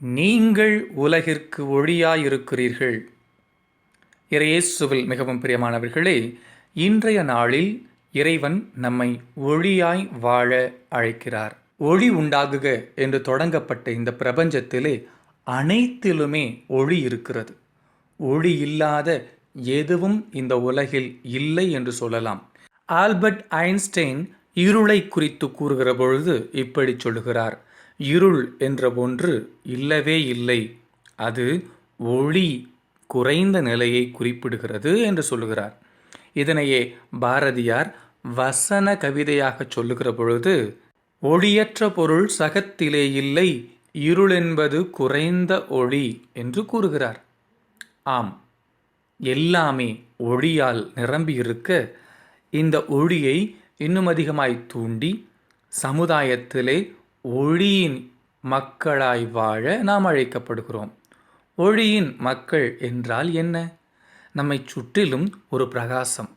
நீங்கள் உலகிற்கு ஒளியாயிருக்கிறீர்கள். இறையேசுவில் மிகவும் பிரியமானவர்களே இன்றைய நாளில் இறைவன் நம்மை ஒளியாய் வாழ அழைக்கிறார். ஒளி உண்டாகுக என்று தொடங்கப்பட்ட இந்த பிரபஞ்சத்திலே அனைத்திலுமே ஒளி இருக்கிறது. ஒளி இல்லாத எதுவும் இந்த உலகில் இல்லை என்று சொல்லலாம். ஆல்பர்ட் ஐன்ஸ்டைன் இருளை குறித்து கூறுகிற பொழுது இப்படி சொல்லுகிறார். இருள் என்ற ஒன்று இல்லவே இல்லை. அது ஒளி குறைந்த நிலையை குறிப்பிடுகிறது என்று சொல்லுகிறார். இதனையே பாரதியார் வசன கவிதையாக சொல்லுகிற பொழுது ஒளியற்ற பொருள் சகத்திலே இல்லை இருள் என்பது குறைந்த ஒளி என்று கூறுகிறார். ஆம் எல்லாமே ஒளியால் நிரம்பியிருக்க இந்த ஒளியை இன்னும் அதிகமாய் தூண்டி சமுதாயத்திலே ஒளியின் மக்களாய் வாழ நாம் அழைக்கப்படுகிறோம். ஒளியின் மக்கள் என்றால் என்ன? நம்மை சுற்றிலும் ஒரு பிரகாசம்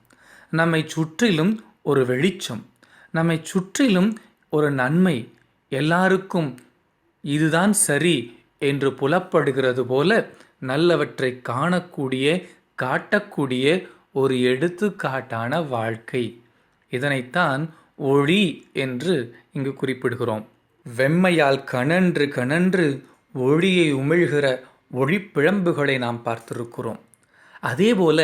நம்மை சுற்றிலும் ஒரு வெளிச்சம் நம்மை சுற்றிலும் ஒரு நன்மை. எல்லாருக்கும் இதுதான் சரி என்று புலப்படுகிறது போல நல்லவற்றை காணக்கூடிய காட்டக்கூடிய ஒரு எடுத்துக்காட்டான வாழ்க்கை. இதனைத்தான் ஒளி என்று இங்கு குறிப்பிடுகிறோம். வெம்மையால் கணன்று கணன்று ஒளியை உமிழ்கிற ஒளிப்பிழம்புகளை நாம் பார்த்திருக்கிறோம். அதேபோல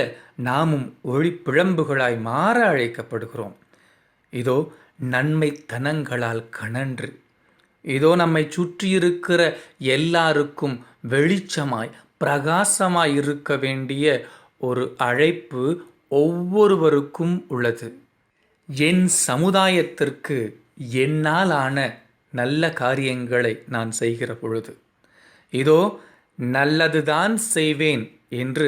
நாமும் ஒளிப்பிழம்புகளாய் மாற அழைக்கப்படுகிறோம். இதோ நன்மை தனங்களால் கணன்று இதோ நம்மை சுற்றியிருக்கிற எல்லாருக்கும் வெளிச்சமாய் பிரகாசமாய் இருக்க வேண்டிய ஒரு அழைப்பு ஒவ்வொருவருக்கும் உள்ளது. என் சமுதாயத்திற்கு என்னால் ஆன நல்ல காரியங்களை நான் செய்கிற பொழுது. இதோ நல்லதுதான் செய்வேன் என்று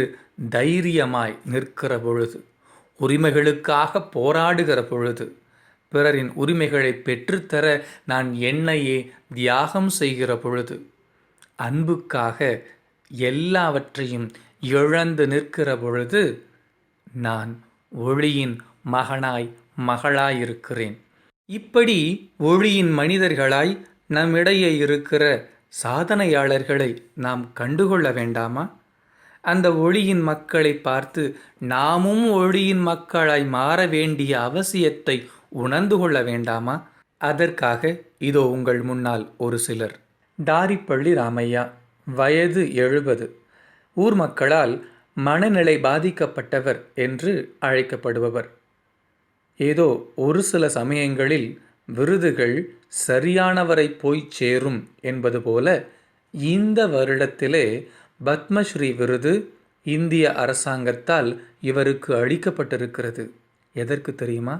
தைரியமாய் நிற்கிற பொழுது உரிமைகளுக்காக போராடுகிற பொழுது பிறரின் உரிமைகளை பெற்றுத்தர நான் என்னையே தியாகம் செய்கிற பொழுது அன்புக்காக எல்லாவற்றையும் இழந்து நிற்கிற பொழுது நான் ஒளியின் மகனாய் மகளாயிருக்கிறேன். இப்படி ஒளியின் மனிதர்களாய் நம்மிடையே இருக்கிற சாதனையாளர்களை நாம் கண்டுகொள்ள வேண்டாமா? அந்த ஒளியின் மக்களை பார்த்து நாமும் ஒளியின் மக்களாய் மாற வேண்டிய அவசியத்தை உணர்ந்து கொள்ள வேண்டாமா? அதற்காக இதோ உங்கள் முன்னால் ஒரு சிலர். தாரிப்பள்ளி ராமையா வயது எழுபது. ஊர் மக்களால் மனநிலை பாதிக்கப்பட்டவர் என்று அழைக்கப்படுபவர். ஏதோ ஒரு சில சமயங்களில் விருதுகள் சரியானவரை போய் சேரும் என்பது போல இந்த வருடத்திலே பத்மஸ்ரீ விருது இந்திய அரசாங்கத்தால் இவருக்கு அளிக்கப்பட்டிருக்கிறது. எதற்கு தெரியுமா?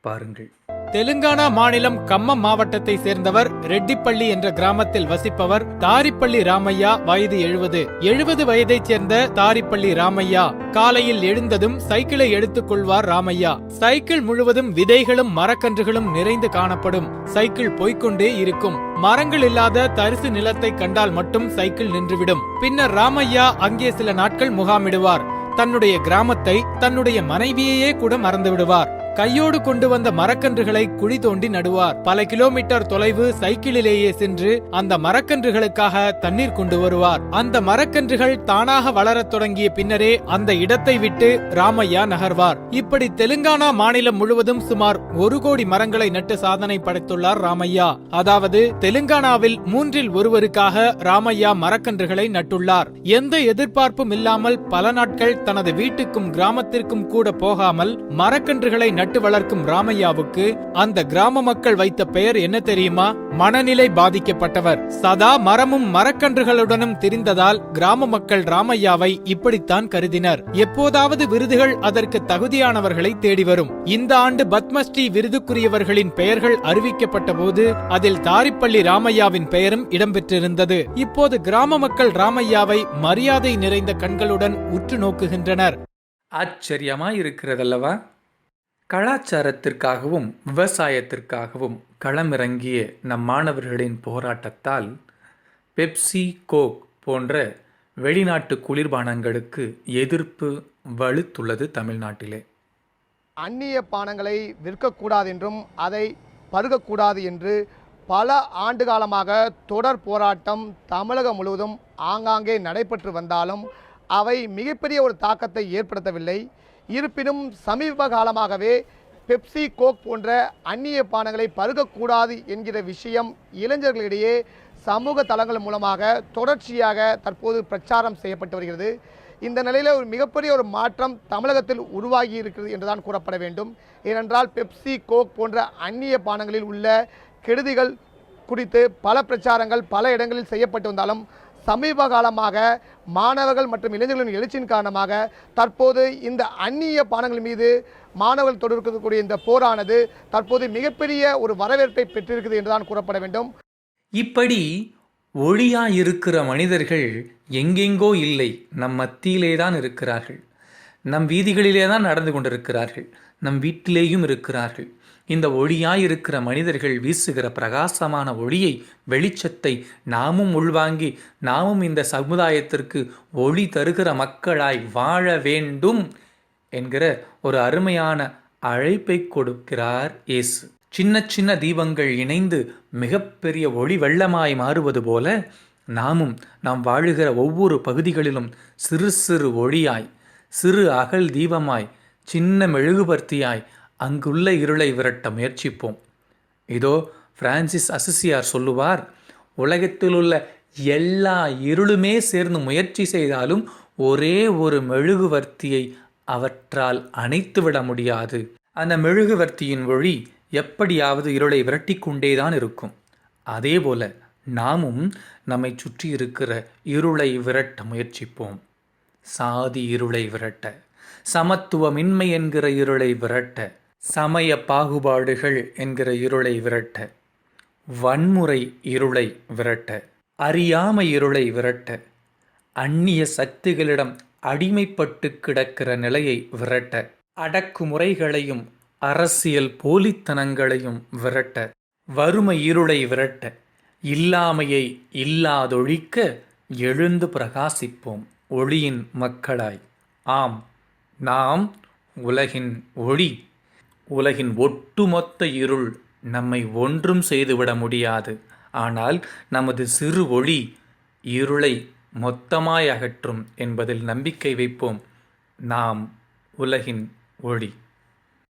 பாருங்கள். தெலுங்கானா மாநிலம் கம்மம் மாவட்டத்தை சேர்ந்தவர் ரெட்டிப்பள்ளி என்ற கிராமத்தில் வசிப்பவர் தாரிப்பள்ளி ராமையா வயது எழுபது. எழுபது வயதைச் சேர்ந்த தாரிப்பள்ளி ராமையா காலையில் எழுந்ததும் சைக்கிளை எடுத்துக் கொள்வார் ராமையா. சைக்கிள் முழுவதும் விதைகளும் மரக்கன்றுகளும் நிறைந்து காணப்படும். சைக்கிள் போய்கொண்டே இருக்கும். மரங்கள் இல்லாத தரிசு நிலத்தை கண்டால் மட்டும் சைக்கிள் நின்றுவிடும். பின்னர் ராமையா அங்கே சில நாட்கள் முகாமிடுவார். தன்னுடைய கிராமத்தை தன்னுடைய மனைவியையே கூட மறந்துவிடுவார். கையோடு கொண்டு வந்த மரக்கன்றுகளை குழி தோண்டி நடுவார். பல கிலோமீட்டர் தொலைவு சைக்கிளிலேயே சென்று அந்த மரக்கன்றுகளுக்காக தண்ணீர் கொண்டு வருவார். அந்த மரக்கன்றுகள் தானாக வளரத் தொடங்கிய பின்னரே அந்த இடத்தை விட்டு ராமையா நகர்வார். இப்படி தெலுங்கானா மாநிலம் முழுவதும் சுமார் ஒரு கோடி மரங்களை நட்டு சாதனை படைத்துள்ளார் ராமையா. அதாவது தெலுங்கானாவில் மூன்றில் ஒருவருக்காக ராமையா மரக்கன்றுகளை நட்டுள்ளார். எந்த எதிர்பார்ப்பும் இல்லாமல் பல நாட்கள் தனது வீட்டுக்கும் கிராமத்திற்கும் கூட போகாமல் மரக்கன்றுகளை நட்டு வளர்க்கும் ராமையாவுக்கு அந்த கிராம மக்கள் வைத்த பெயர் என்ன தெரியுமா? மனநிலை பாதிக்கப்பட்டவர். சதா மரமும் மரக்கன்றுகளுடனும் திரிந்ததால் கிராம மக்கள் ராமையாவை இப்படித்தான் கருதினர். எப்போதாவது விருதுகள் அதற்கு தகுதியானவர்களை தேடி வரும். இந்த ஆண்டு பத்மஸ்ரீ விருதுக்குரியவர்களின் பெயர்கள் அறிவிக்கப்பட்ட போது அதில் தாரிப்பள்ளி ராமையாவின் பெயரும் இடம்பெற்றிருந்தது. இப்போது கிராம மக்கள் ராமையாவை மரியாதை நிறைந்த கண்களுடன் உற்று நோக்குகின்றனர். ஆச்சரியமா இருக்கிறதல்லவா கலாச்சாரத்திற்காகவும் விவசாயத்திற்காகவும் களமிறங்கிய நம் மாணவர்களின் போராட்டத்தால் பெப்சி கோக் போன்ற வெளிநாட்டு குளிர்பானங்களுக்கு எதிர்ப்பு வலுத்துள்ளது தமிழ்நாட்டிலே. அந்நிய பானங்களை விற்கக்கூடாது என்றும் அதை பருகக்கூடாது என்று பல ஆண்டு காலமாக தொடர் போராட்டம் தமிழகம் முழுவதும் ஆங்காங்கே நடைபெற்று வந்தாலும் அவை மிகப்பெரிய ஒரு தாக்கத்தை ஏற்படுத்தவில்லை. இருப்பினும் சமீப காலமாகவே பெப்சி கோக் போன்ற அந்நிய பானங்களை பருகக்கூடாது என்கிற விஷயம் இளைஞர்களிடையே சமூக தளங்கள் மூலமாக தொடர்ச்சியாக தற்போது பிரச்சாரம் செய்யப்பட்டு வருகிறது. இந்த நிலையில் ஒரு மிகப்பெரிய ஒரு மாற்றம் தமிழகத்தில் உருவாகி இருக்கிறது என்றுதான் கூறப்பட வேண்டும். ஏனென்றால் பெப்சி கோக் போன்ற அந்நிய பானங்களில் உள்ள கெடுதிகள் குறித்து பல பிரச்சாரங்கள் பல இடங்களில் செய்யப்பட்டு வந்தாலும் சமீப காலமாக மாணவர்கள் மற்றும் இளைஞர்களின் எழுச்சியின் காரணமாக தற்போது இந்த அந்நிய பானங்கள் மீது மாணவர்கள் தொடர்க்கக்கூடிய இந்த போரானது தற்போது மிகப்பெரிய ஒரு வரவேற்பை பெற்றிருக்கிறது என்றுதான் கூறப்பட வேண்டும். இப்படி ஒளியாயிருக்கிற மனிதர்கள் எங்கெங்கோ இல்லை. நம் மத்தியிலே தான் இருக்கிறார்கள். நம் வீதிகளிலே தான் நடந்து கொண்டிருக்கிறார்கள். நம் வீட்டிலேயும் இருக்கிறார்கள். இந்த ஒளியாயிருக்கிற மனிதர்கள் வீசுகிற பிரகாசமான ஒளியை வெளிச்சத்தை நாமும் உள்வாங்கி நாமும் இந்த சமுதாயத்திற்கு ஒளி தருகிற மக்களாய் வாழ வேண்டும் என்கிற ஒரு அருமையான அழைப்பை கொடுக்கிறார் இயேசு. சின்ன சின்ன தீபங்கள் இணைந்து மிகப்பெரிய ஒளி வெள்ளமாய் மாறுவது போல நாமும் நாம் வாழுகிற ஒவ்வொரு பகுதிகளிலும் சிறு சிறு ஒளியாய் சிறு அகல் தீபமாய் சின்ன மெழுகுபர்த்தியாய் அங்குள்ள இருளை விரட்ட முயற்சிப்போம். இதோ பிரான்சிஸ் அசிசியார் சொல்லுவார் உலகத்தில் உள்ள எல்லா இருளுமே சேர்ந்து முயற்சி செய்தாலும் ஒரே ஒரு மெழுகுவர்த்தியை அவற்றால் அணைத்துவிட முடியாது. அந்த மெழுகுவர்த்தியின் ஒளி எப்படியாவது இருளை விரட்டி கொண்டேதான் இருக்கும். அதேபோல நாமும் நம்மை சுற்றி இருக்கிற இருளை விரட்ட முயற்சிப்போம். சாதி இருளை விரட்ட சமத்துவமின்மை என்கிற இருளை விரட்ட சமய பாகுபாடுகள் என்கிற இருளை விரட்ட வன்முறை இருளை விரட்ட அறியாமை இருளை விரட்ட அந்நிய சக்திகளிடம் அடிமைப்பட்டு கிடக்கிற நிலையை விரட்ட அடக்குமுறைகளையும் அரசியல் போலித்தனங்களையும் விரட்ட வறுமை இருளை விரட்ட இல்லாமையை இல்லாதொழிக்க எழுந்து பிரகாசிப்போம் ஒளியின் மக்களாய். ஆம் நாம் உலகின் ஒளி. உலகின் ஒட்டுமொத்த இருள் நம்மை ஒன்றும் செய்துவிட முடியாது. ஆனால் நமது சிறு ஒளி இருளை மொத்தமாய் அகற்றும் என்பதில் நம்பிக்கை வைப்போம். நாம் உலகின் ஒளி.